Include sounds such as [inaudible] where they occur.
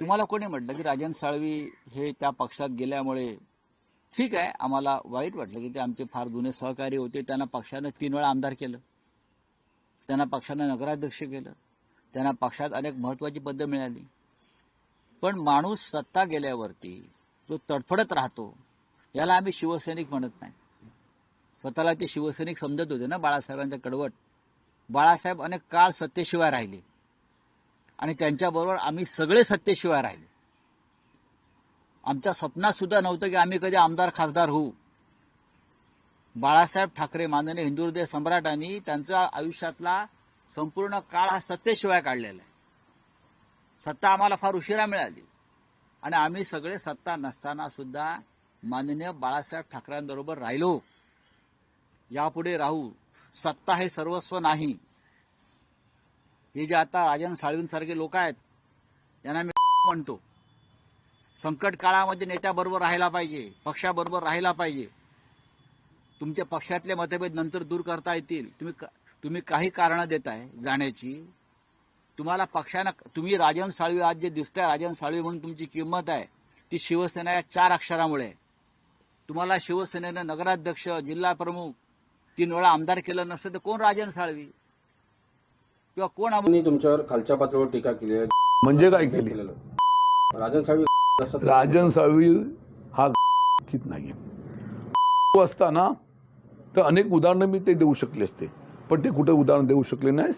तुम्हाला कोणी म्हटलं की राजन साळवी हे त्या पक्षात गेल्यामुळे ठीक आहे आम्हाला वाईट वाटलं की ते आमचे फार जुने सहकारी होते त्यांना पक्षानं तीन वेळा आमदार केलं. त्यांना पक्षानं नगराध्यक्ष केलं. त्यांना पक्षात अनेक महत्वाची पदं मिळाली. पण माणूस सत्ता गेल्यावरती जो तडफडत राहतो याला आम्ही शिवसैनिक म्हणत नाही. स्वतःला ते शिवसैनिक समजत होते ना बाळासाहेबांचा कडवट. बाळासाहेब अनेक काळ सत्तेशिवाय राहिले. आणि त्यांच्याबरोबर आम्ही सगळे सत्तेशिवाय राहिले. आमच्या स्वप्नात सुद्धा नव्हतं की आम्ही कधी आमदार खासदार होऊ. बाळासाहेब ठाकरे माननीय हिंदू सम्राटांनी त्यांचा आयुष्यातला संपूर्ण काळ हा सत्तेशिवाय काढलेला आहे. सत्ता आम्हाला फार उशिरा मिळाली. आणि आम्ही सगळे सत्ता नसताना सुद्धा माननीय बाळासाहेब ठाकरेंबरोबर राहिलो. यापुढे राहू. सत्ता हे सर्वस्व नाही. हे जे आता राजन साळवींसारखे लोक आहेत यांना मी [laughs] म्हणतो. संकट काळामध्ये नेत्याबरोबर राहायला पाहिजे पक्षाबरोबर राहायला पाहिजे. तुमच्या पक्षातले मतभेद नंतर दूर करता येतील. तुम्ही तुम्ही काही कारणं देताय जाण्याची. तुम्हाला पक्षानं तुम्ही राजन साळवी आज जे दिसताय राजन साळवी म्हणून तुमची किंमत आहे ती शिवसेना या चार अक्षरामुळे. तुम्हाला शिवसेनेनं नगराध्यक्ष जिल्हा प्रमुख तीन वेळा आमदार केलं नसतं तर कोण राजन साळवी? किंवा कोण आम- त्यांनी तुमच्यावर खालच्या पातळीवर टीका केली आहे. म्हणजे काय केली? राजन साळवी राजन साळवी हा कित नाही असताना तर अनेक उदाहरणं मी ते देऊ शकले असते पण ते कुठे उदाहरण देऊ शकले नाही